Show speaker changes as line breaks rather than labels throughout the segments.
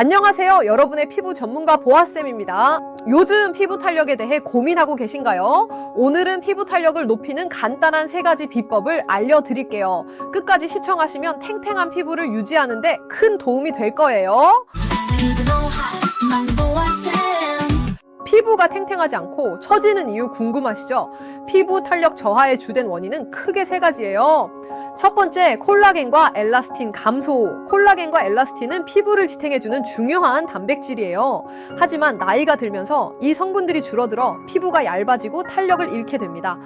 안녕하세요. 여러분의 피부 전문가 보아쌤입니다. 요즘 피부 탄력에 대해 고민하고 계신가요? 오늘은 피부 탄력을 높이는 간단한 세 가지 비법을 알려드릴게요. 끝까지 시청하시면 탱탱한 피부를 유지하는데 큰 도움이 될 거예요. 피부가 탱탱하지 않고 처지는 이유 궁금하시죠? 피부 탄력 저하의 주된 원인은 크게 세 가지예요. 첫 번째, 콜라겐과 엘라스틴 감소. 콜라겐과 엘라스틴은 피부를 지탱해주는 중요한 단백질이에요. 하지만 나이가 들면서 이 성분들이 줄어들어 피부가 얇아지고 탄력을 잃게 됩니다.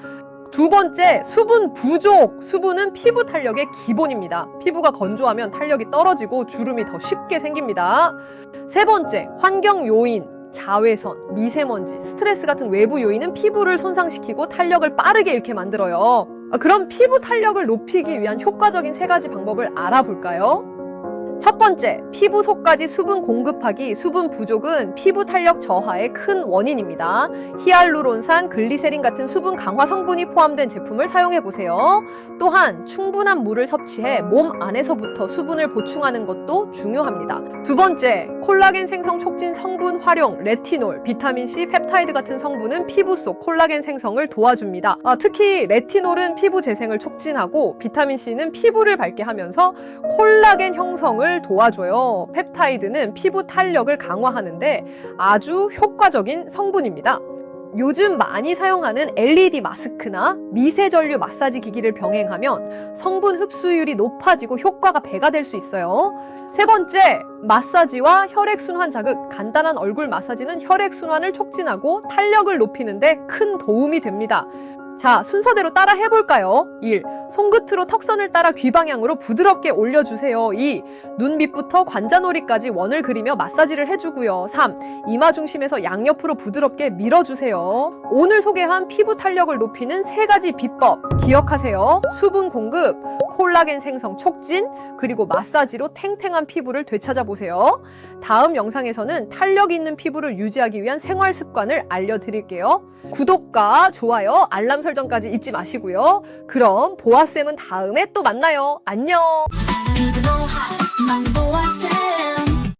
두 번째, 수분 부족. 수분은 피부 탄력의 기본입니다. 피부가 건조하면 탄력이 떨어지고 주름이 더 쉽게 생깁니다. 세 번째, 환경 요인. 자외선, 미세먼지, 스트레스 같은 외부 요인은 피부를 손상시키고 탄력을 빠르게 잃게 만들어요. 아, 그럼 피부 탄력을 높이기 위한 효과적인 세 가지 방법을 알아볼까요? 첫 번째, 피부 속까지 수분 공급하기, 수분 부족은 피부 탄력 저하의 큰 원인입니다. 히알루론산, 글리세린 같은 수분 강화 성분이 포함된 제품을 사용해 보세요. 또한 충분한 물을 섭취해 몸 안에서부터 수분을 보충하는 것도 중요합니다. 두 번째, 콜라겐 생성 촉진 성분 활용, 레티놀, 비타민 C, 펩타이드 같은 성분은 피부 속 콜라겐 생성을 도와줍니다. 아, 특히 레티놀은 피부 재생을 촉진하고 비타민 C는 피부를 밝게 하면서 콜라겐 형성을 도와줘요. 펩타이드는 피부 탄력을 강화하는데 아주 효과적인 성분입니다. 요즘 많이 사용하는 LED 마스크나 미세 전류 마사지 기기를 병행하면 성분 흡수율이 높아지고 효과가 배가 될 수 있어요. 세 번째, 마사지와 혈액순환 자극. 간단한 얼굴 마사지는 혈액순환을 촉진하고 탄력을 높이는데 큰 도움이 됩니다. 자, 순서대로 따라 해볼까요? 1. 손끝으로 턱선을 따라 귀 방향으로 부드럽게 올려주세요. 2. 눈 밑부터 관자놀이까지 원을 그리며 마사지를 해주고요. 3. 이마 중심에서 양옆으로 부드럽게 밀어주세요. 오늘 소개한 피부 탄력을 높이는 세 가지 비법 기억하세요. 수분 공급, 콜라겐 생성 촉진, 그리고 마사지로 탱탱한 피부를 되찾아 보세요. 다음 영상에서는 탄력 있는 피부를 유지하기 위한 생활 습관을 알려드릴게요. 구독과 좋아요, 알람 설정까지 잊지 마시고요. 그럼 보아 쌤은 다음에 또 만나요. 안녕!